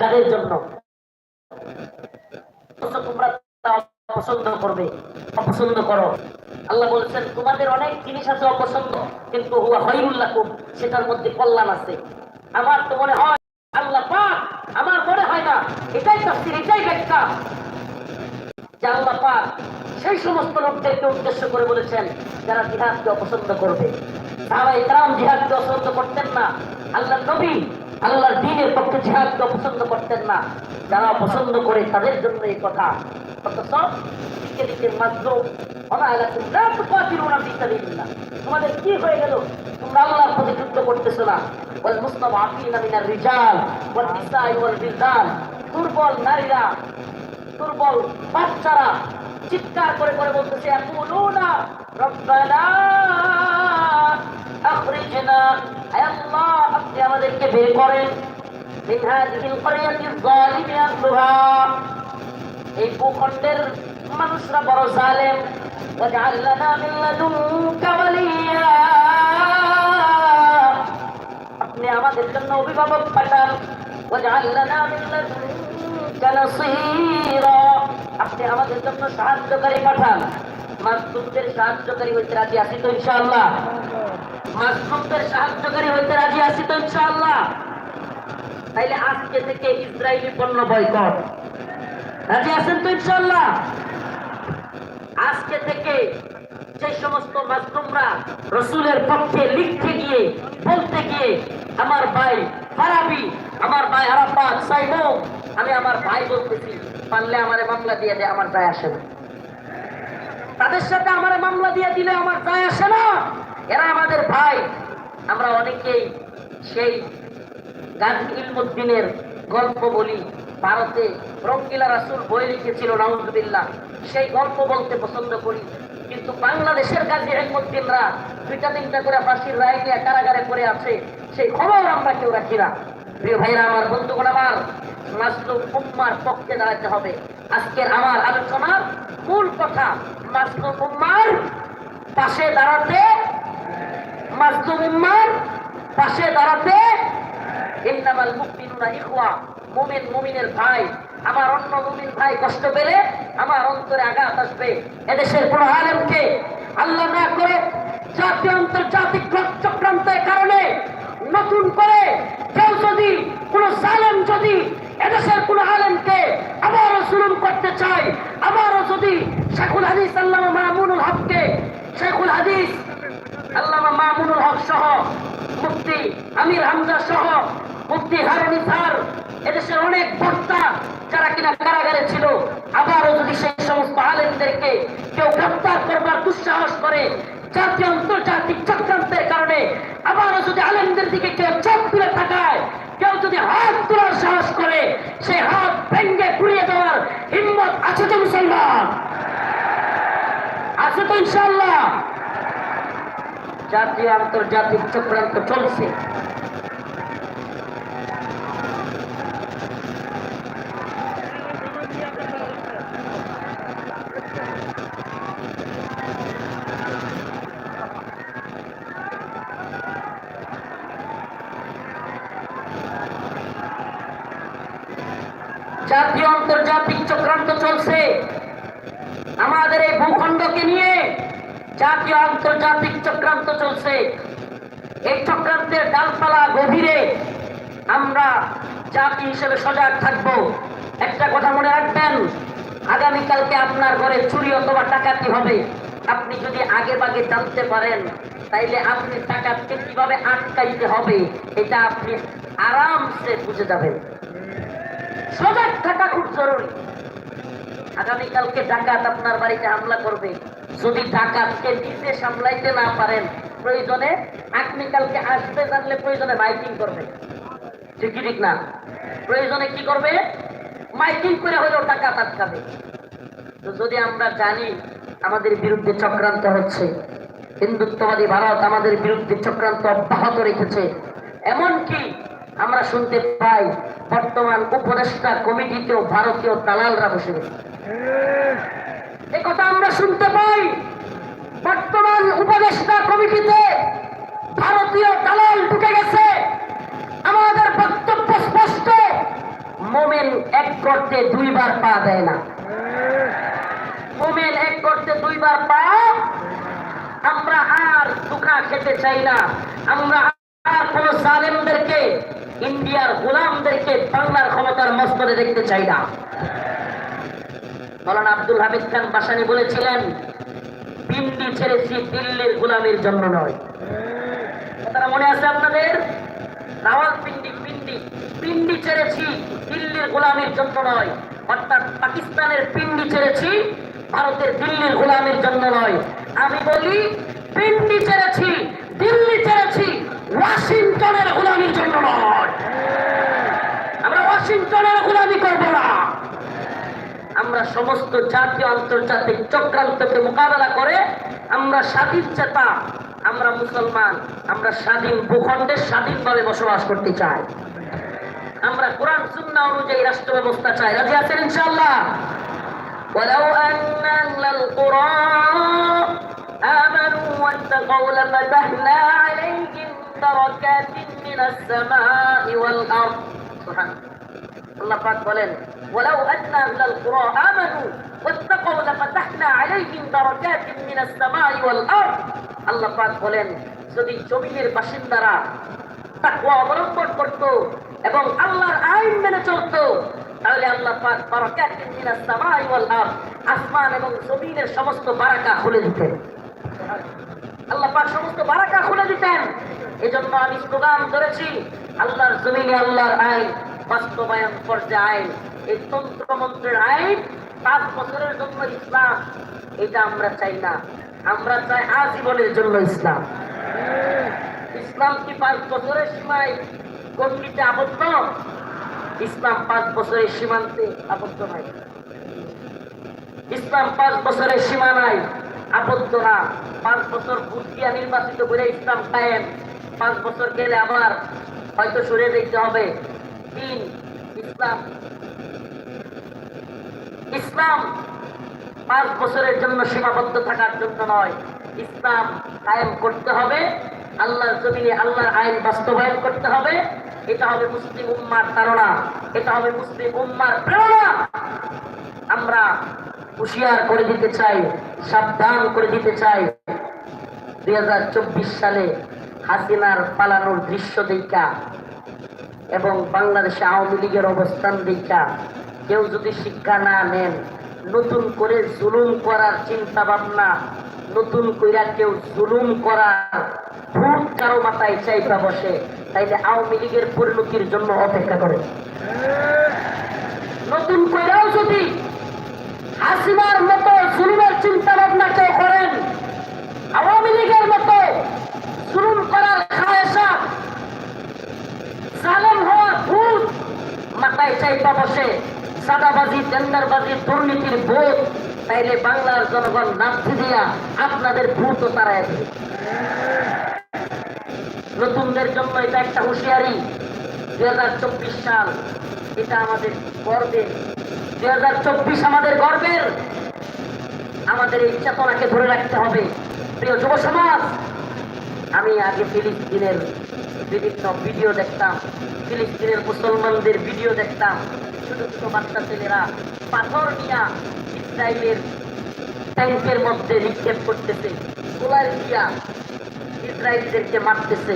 জিহাদ জন্য। অপছন্দ করবে, অপছন্দ করো। আল্লাহ বলছেন, তোমাদের অনেক জিনিস আছে অপছন্দ, কিন্তু সেটার মধ্যে কল্যাণ আছে। আমার তো মনে হয় আল্লাহ পাক আমার মনে হয় না, এটাই এটাই ব্যাখ্যা। যে আল্লাহ পাক সেই সমস্ত লোকদেরকে উদ্দেশ্য করে বলেছেন, যারা জিহাদকে অপছন্দ করবে সাহাবা ইকরাম জিহাদকে অপছন্দ করতেন না। আল্লাহ নবী আল্লাহর দিনের পক্ষে জিহাদকে পছন্দ করতেন না। যারা পছন্দ করে তাদের জন্য এই কথা। তোমাদের কি হয়ে করতেছো না। মিনার রিজাল দুর্বল নারীরা, দুর্বল বাচ্চারা চিৎকার করে করে বলতেছে, ইয়াকুলুনা আল্লাহ আপনি আমাদেরকে বের করেন। এই ভূখণ্ডের মানুষরা বড় জালেম। আপনি আমাদের জন্য অভিভাবক পাঠান। আপনি আমাদের জন্য সাহায্যকারী পাঠান। মাসলুমদের সাহায্যকারী হইতে রাজি আছি তো ইনশাআল্লাহ। মাসলুমদের সাহায্যকারী হইতে রাজি আছি তো ইনশাআল্লাহ। তাইলে আজকে থেকে ইসরায়েলি পণ্য বয়কট। রাজি আছেন তো ইনশাল্লাহ আজকে থেকে যে সমস্ত মাসলুমরা রসুলের পক্ষে লিখতে গিয়ে, বলতে গিয়ে, আমার ভাই ফারাবি, আমার ভাই আরাফাত সাইমো আমি আমার ভাই বলতেছি পারলে আমারে মামলা দিয়ে দে, আমার যায় আসে না। তাদের সাথে আমার মামলা দিয়ে দিলে আমার যায় আসে না। এরা আমাদের ভাই। আমরা অনেকেই সেই গাজী ইলমুদ্দিনের গল্প বলি। ভারতে রঙ্গিলা রাসুল বই লিখেছিল, নাউজুবিল্লাহ। সেই গল্প বলতে পছন্দ করি। কিন্তু বাংলাদেশের গাজী ইলমুদ্দিনরা দুইটা তিনটা করে ফাঁসির রায় নিয়ে কারাগারে পড়ে আছে, সেই খবর আমরা কেউ রাখি না। প্রিয় ভাইরা, আমার বন্ধুগণ, আমার মাসলুম উম্মার পক্ষে দাঁড়াতে হবে। আজকের আমার আলোচনার মূল কথা মাসলুম উম্মার পাশে দাঁড়াতে মাসলুম উম্মার পাশে দাঁড়াতে। ইন্নামাল মুমিনুনা ইখওয়া, মুমিন মুমিনের ভাই, আমার অন্য মুমিন ভাই কষ্ট পেলে আমার অন্তরে আঘাত আসবে। এদেশের কোন আলেমকে আল্লাহ না করে জাতীয় আন্তর্জাতিক চক্রান্তের কারণে নতুন করে কেউ যদি, কোন সালেম যদি এদেশের কোন আলেমকে আবারও জুলুম করতে চায়, আবারও যদি শেখুল হাদিস আল্লামা মামুনুল হককে, শেখুল হাদিস আল্লামা মামুনুল হক সহ মুফতি আমির হামজা সহ মুফতি হারুনি স্যার, এদেশের অনেক বক্তা যারা কিনা কারাগারে ছিল, আবারও যদি সেই সমস্ত আলেমদেরকে কেউ গ্রেফতার করবার দুঃসাহস করে, জাতীয় আন্তর্জাতিক চক্রান্তের কারণে আবারও যদি আলেমদের দিকে কেউ চোখ তুলে তাকায়, কেউ যদি হাত তোলার সাহস করে, সেই হাত ভেঙ্গে পুড়িয়ে দেওয়ার হিম্মত আছে তো মুসলমান আছে তো ইনশাল্লাহ জাতীয় আন্তর্জাতিক চক্রান্ত চলছে। জাতীয় আন্তর্জাতিক চক্রান্ত চলছে। আমাদের এই ভূখণ্ডকে নিয়ে জাতীয় আন্তর্জাতিক চক্রান্ত চলছে। এই চক্রান্তের ডালপালা গভীরে আমরা জাতি হিসেবে সজাগ থাকব। একটা কথা মনে রাখবেন, আগামীকালকে আপনার ঘরে চুরি অথবা টাকাতি হবে। আপনি যদি আগে বাগে জানতে পারেন, তাইলে আপনি টাকাকে কীভাবে আটকাইতে হবে, এটা আপনি আরামসে বুঝে যাবেন। সজাগ থাকা খুব জরুরি। আগামীকালকে ডাকাত আপনার বাড়িতে হামলা করবে। যদি ডাকাতকে নিজে সামলাইতে না পারেন, প্রয়োজনে আগামীকালকে আসতে জানলে প্রয়োজনে মাইকিং করবে ঠিক ঠিক না? প্রয়োজনে কি করবে? মাইকিং করে হলেও ডাকাত আটকাবে তো যদি আমরা জানি আমাদের বিরুদ্ধে চক্রান্ত হচ্ছে, হিন্দুত্ববাদী ভারত আমাদের বিরুদ্ধে চক্রান্ত অব্যাহত রেখেছে, এমনকি আমরা শুনতে পাই বর্তমান উপদেষ্টা কমিটিতেও ভারতীয় দালালরা বসে গেছে কথা আমরা শুনতে পাই। বর্তমান উপদেষ্টা কমিটিতে ভারতীয় দালাল ঢুকে গেছে। আমাদের বক্তব্য স্পষ্ট। মোমেন এক করতে দুইবার পা দেয় না। মোমেন এক করতে দুইবার পা। আমরা আর দুঃখা খেতে চাই না। আমরা আর কোন সালেমদেরকে ইন্ডিয়ার গোলামদেরকে বাংলার ক্ষমতার মস্তদে দেখতে চাই না। মৌলানা আব্দুল হামিদ খান বাসানি বলেছিলেন, পিন্ডি ছেড়েছি দিল্লির গোলামের জন্য নয়। কথাটা মনে আছে আপনাদের? রাওয়াল পিন্ডি পিন্ডি পিন্ডি ছেড়েছি দিল্লির গোলামের জন্য নয়। অর্থাৎ পাকিস্তানের পিন্ডি ছেড়েছি, ভারতের দিল্লির গোলামের জন্য নয়। আমি বলি, পিন্ডি ছেড়েছি, দিল্লি ছেড়েছি, ওয়াশিংটনের গোলামির জন্য নয়। আমরা ওয়াশিংটনের গোলামি করব না। আমরা সমস্ত জাতীয় আন্তর্জাতিক চক্রান্তকে মোকাবেলা করে আমরা স্বাধীন চেতা আমরা মুসলমান আমরা স্বাধীন ভূখণ্ডে স্বাধীনভাবে বসবাস করতে চাই আমরা কোরআন সুন্না অনুযায়ী রাষ্ট্র ব্যবস্থা চাই রাজি আছেন ইনশাআল্লাহ ولو أن أهل القرى آمنوا واتقوا لفتحنا عليهم بركات من السماء والأرض سبحان আল্লাহ পাক বলেন, ওয়ালাউ আদনা আহলাল কুরা আমানু, ওয়াত্তাকাউ লাফাতাহনা আলাইহিম দারাকাতিন মিনাস সামাই ওয়াল আরদ। আল্লাহ পাক বলেন, যদি জমিনের বাসিন্দারা তাকওয়া অবলম্বন করত এবং আল্লাহর আইন মেনে চলত, তাহলে আল্লাহ পাক বারাকাতিন মিনাস সামাই ওয়াল আরদ, আসমান এবং জমিনের সমস্ত বারাকা খুলে দিতেন। আল্লাহ পাক সমস্ত বারাকা খুলে দিতেন। এজন্য আমি স্লোগান ধরেছি, আল্লাহর জমিনে আল্লাহর আইন বাস্তবায়ন পর্যায়ে এই তন্ত্র মন্ত্রের আইন পাঁচ বছরের জন্য ইসলাম। এটা আমরা চাই না। আমরা চাই আজীবনের জন্য ইসলাম। ইসলাম কি পাঁচ বছরের সীমায় গণ্ডিতে আবদ্ধ? ইসলাম পাঁচ বছরের সীমান্তে আবদ্ধ নাই। ইসলাম পাঁচ বছরের সীমানায় আবদ্ধ না। পাঁচ বছর বুদ্ধিয়া নির্বাচিত করে ইসলাম কায়েম। পাঁচ বছর গেলে আবার হয়তো সরে দেখতে হবে। তিন ইসলাম ইসলাম পাঁচ বছরের জন্য সীমাবদ্ধ থাকার জন্য নয়। ইসলাম কায়েম করতে হবে, আল্লাহর জমিনে আল্লাহর আইন বাস্তবায়ন করতে হবে। এটা হবে মুসলিম উম্মার ধারণা, এটা হবে মুসলিম উম্মার প্রেরণা। আমরা হুঁশিয়ার করে দিতে চাই, সাবধান করে দিতে চাই। দুই হাজার চব্বিশ সালে হাসিনার পালানোর দৃশ্য দেখা। এবং বাংলাদেশে আওয়ামী লীগের অবস্থান দেখা। কেউ যদি শিক্ষা না নেন, নতুন করে জুলুম করার চিন্তা ভাবনা নতুন কইরা কেউ জুলুম করার ভূত কারও মাথায় চাইপা বসে, তাইলে আওয়ামী লীগের পরিণতির জন্য অপেক্ষা করে। নতুন কইরাও যদি হাসিনার মতো জুলুমের চিন্তা ভাবনা কেউ করেন আওয়ামী লীগের মতো জুলুম করার খায়সা জালেম হওয়ার ভূত মাথায় চাইপা বসে সাদাবাজি টেন্ডারবাজি দুর্নীতির বোধ তাইলে বাংলার জনগণ নামছি দিয়া আপনাদের ভূত তারা নতুনদের জন্য এটা একটা হুঁশিয়ারি। দুই হাজার চব্বিশ সাল এটা আমাদের গর্বের। দুই হাজার চব্বিশ আমাদের গর্বের। আমাদের এই চেতনাকে ধরে রাখতে হবে। প্রিয় যুব সমাজ, আমি আগে ফিলিস্তিনের বিভিন্ন ভিডিও দেখতাম, ফিলিস্তিনের মুসলমানদের ভিডিও দেখতাম। ছোট ছোট বাচ্চা ছেলেরা পাথর নিয়া ইসরায়েলের ট্যাঙ্কের মধ্যে নিক্ষেপ করতেছে। গোলার দিয়া ইসরায়েলিদেরকে মারতেছে।